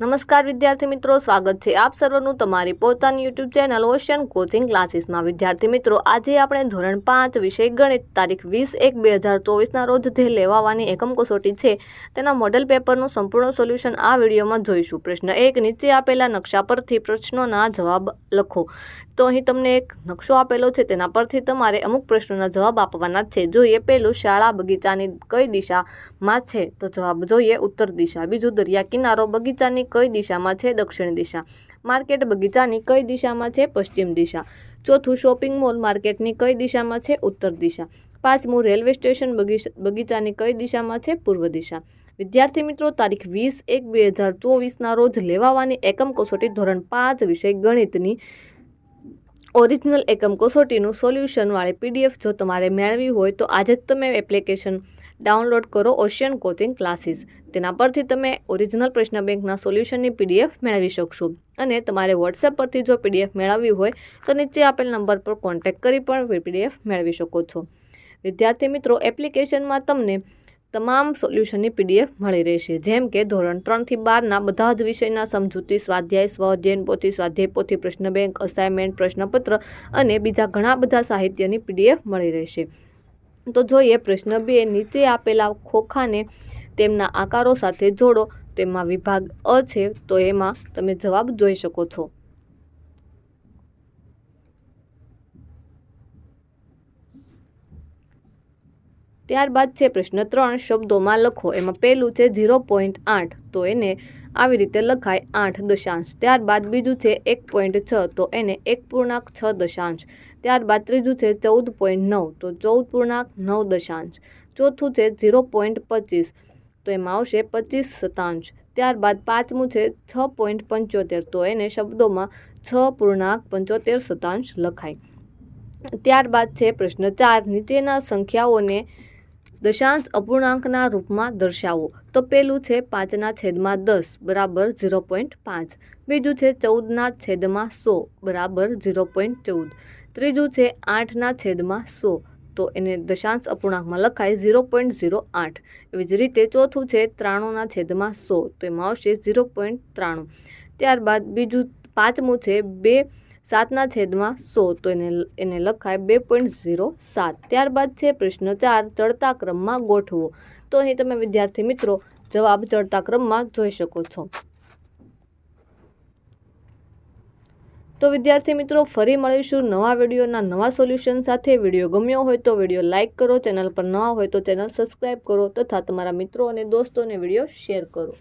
નમસ્કાર વિદ્યાર્થી મિત્રો, સ્વાગત છે આપ સર્વનું તમારી પોતાની યુટ્યુબ ચેનલ ઓશિયન કોચિંગ ક્લાસીસમાં વિદ્યાર્થી મિત્રો, આજે આપણે ધોરણ પાંચ વિષય ગણિત તારીખ વીસ એક બે હજાર ચોવીસના રોજ જે લેવાવાની એકમ કસોટી છે, તેના મોડલ પેપરનું સંપૂર્ણ સોલ્યુશન આ વિડીયોમાં જોઈશું. પ્રશ્ન એક, નીચે આપેલા નકશા પરથી પ્રશ્નોના જવાબ લખો. તો અહીં તમને એક નકશો આપેલો છે, તેના પરથી તમારે અમુક પ્રશ્નોના જવાબ આપવાના છે. જોઈએ પહેલું શાળા બગીચાની કઈ દિશામાં છે? તો જવાબ જોઈએ, ઉત્તર દિશા. બીજું દરિયા કિનારો બગીચાની કઈ દિશામાં છે? દક્ષિણ દિશા. માર્કેટ બગીચાની કઈ દિશામાં છે? પશ્ચિમ દિશા. ચોથું શોપિંગ મોલ માર્કેટની કઈ દિશામાં છે? ઉત્તર દિશા. પાંચમું રેલવે સ્ટેશન બગીચાની કઈ દિશામાં છે? પૂર્વ દિશા. વિદ્યાર્થી મિત્રો, તારીખ વીસ એક બે હજાર ચોવીસના રોજ લેવાવાની એકમ કસોટી ધોરણ પાંચ વિષય ગણિતની ઓરિજિનલ એકમ કસોટીનું સોલ્યુશનવાળી પીડીએફ જો તમારે મેળવી હોય તો આજે જ તમે એપ્લિકેશન ડાઉનલોડ કરો ઓશિયન કોચિંગ ક્લાસીસ. તેના પરથી તમે ઓરિજિનલ પ્રશ્ન બેંકના સોલ્યુશનની પીડીએફ મેળવી શકશો. અને તમારે વોટ્સએપ પરથી જો પીડીએફ મેળવવી હોય, તો નીચે આપેલ નંબર પર કોન્ટેક્ટ કરી પણ પીડીએફ મેળવી શકો છો. વિદ્યાર્થી મિત્રો, એપ્લિકેશનમાં તમને તમામ સોલ્યુશનની પીડીએફ મળી રહેશે. જેમ કે ધોરણ ત્રણથી બારના બધા જ વિષયના સમજૂતી, સ્વાધ્યાય સ્વ અધ્યયન પોથી, સ્વાધ્યાય પોથી, પ્રશ્ન બેંક અસાઇનમેન્ટ પ્રશ્નપત્ર અને બીજા ઘણા બધા સાહિત્યની પીડીએફ મળી રહેશે. તો જોઈએ પ્રશ્ન બે નીચે આપેલા ખોખાને તેમના આકારો સાથે જોડો. તેમાં વિભાગ અ છે, તો એમાં તમે જવાબ જોઈ શકો છો. ત્યારબાદ છે પ્રશ્ન ત્રણ, શબ્દોમાં લખો. એમાં પહેલું છે ઝીરો પોઈન્ટ આઠ, તો એને આવી રીતે લખાય આઠ દશાંશ. ત્યારબાદ બીજું છે એક પોઈન્ટ છ, તો એને એક પૂર્ણાંક છ દશાંશ. ત્યારબાદ ત્રીજું છે ચૌદ પોઈન્ટ નવ, તો ચૌદ પૂર્ણાંક નવ દશાંશ. ચોથું છે ઝીરો પોઈન્ટ પચીસ, તો એમાં આવશે પચીસ શતાંશ. ત્યારબાદ પાંચમું છે છ પોઈન્ટ પંચોતેર, તો એને શબ્દોમાં છ પૂર્ણાંક પંચોતેર શતાંશ લખાય. ત્યારબાદ છે પ્રશ્ન ચાર, નીચેના સંખ્યાઓને દશાંશ અપૂર્ણાંકના રૂપમાં દર્શાવો. તો પેલું છે પાંચના છેદમાં દસ, બરાબર ઝીરો પોઈન્ટ પાંચ. બીજું છે ચૌદના છેદમાં સો, બરાબર ઝીરો પોઈન્ટ ચૌદ. ત્રીજું છે આઠના છેદમાં સો. તો એને દશાંશ અપૂર્ણાંકમાં લખાય ઝીરો પોઈન્ટ ઝીરો આઠ. એવી જ રીતે ચોથું છે ત્રાણુંના છેદમાં સો. તો એમાં આવશે ઝીરો પોઈન્ટ ત્રાણું. ત્યારબાદ બીજું પાંચમું છે બે સાતના છેદમાં સો. તો એને એને લખાય બે પોઈન્ટ ઝીરો સાત. ત્યારબાદ છે પ્રશ્ન ચાર, ચડતા ક્રમમાં ગોઠવો. તો અહીં તમે વિદ્યાર્થી મિત્રો જવાબ ચડતા ક્રમમાં જોઈ શકો છો. તો વિદ્યાર્થી મિત્રો ફરી મળીશું નવા વિડીયોના નવા સોલ્યુશન સાથે. વીડિયો ગમ્યો હોય તો વીડિયો લાઇક કરો, ચેનલ પર નવા હોય તો ચેનલ સબસ્ક્રાઈબ કરો તથા તમારા મિત્રો અને દોસ્તોને વીડિયો શેર કરો.